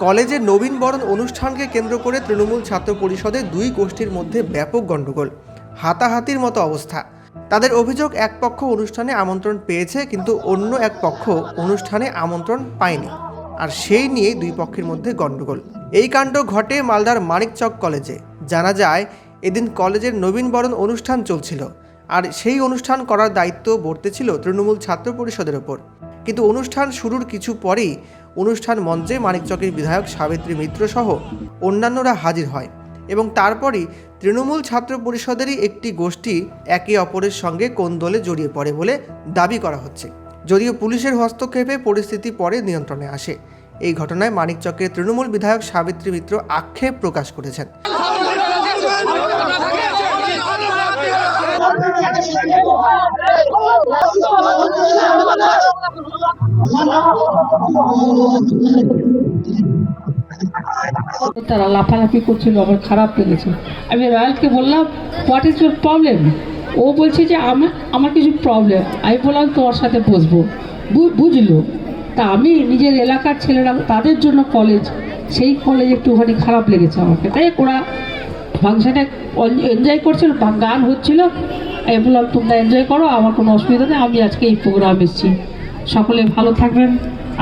কলেজের নবীনবরণ অনুষ্ঠানকে কেন্দ্র করে তৃণমূল ছাত্র পরিষদের দুই গোষ্ঠীর মধ্যে ব্যাপক গণ্ডগোল। হাতাহাতির মতো অবস্থা। তাদের অভিযোগ, এক পক্ষ অনুষ্ঠানে আমন্ত্রণ পেয়েছে, কিন্তু অন্য এক পক্ষ অনুষ্ঠানে আমন্ত্রণ পায়নি। আর সেই নিয়ে দুই পক্ষের মধ্যে গণ্ডগোল। এই কাণ্ড ঘটে মালদার মানিকচক কলেজে। জানা যায়, এদিন কলেজের নবীনবরণ অনুষ্ঠান চলছিল। আর সেই অনুষ্ঠান করার দায়িত্ব বর্তেছিল তৃণমূল ছাত্র পরিষদের ওপর। কিন্তু অনুষ্ঠান শুরুর কিছু পরেই অনুষ্ঠান মঞ্চে মানিকচকের বিধায়ক সাবিত্রী মিত্র সহ অন্যান্যরা হাজির হয় এবং তারপরই তৃণমূল ছাত্র পরিষদেরই একটি গোষ্ঠী একে অপরের সঙ্গে কোন্দলে জড়িয়ে পড়ে বলে দাবি করা হচ্ছে যদিও পুলিশের হস্তক্ষেপে পরিস্থিতি পরে নিয়ন্ত্রণে আসে এই ঘটনায় মানিকচকের তৃণমূল বিধায়ক সাবিত্রী মিত্র আক্ষেপ প্রকাশ করেছেন তারা লাফালাফি করছিল আমার খারাপ লেগেছে। আমি রয়্যালকে বললাম হোয়াট ইজ ইউর প্রবলেম ও বলছে যে, আমার আমার কিছু প্রবলেম আমি বললাম, তোমার সাথে বসবো। বুঝলো। তা আমি নিজের এলাকার ছেলেরা, তাদের জন্য কলেজ সেই কলেজ একটুখানি খারাপ লেগেছে আমাকে। তাই ওরা ফাংশানে এনজয় করছিল, গান হচ্ছিল। আমি বললাম, তোমরা এনজয় করো, আমার কোনো অসুবিধা নেই, আমি আজকে এই প্রোগ্রাম এসেছি। সকলে ভালো থাকবেন।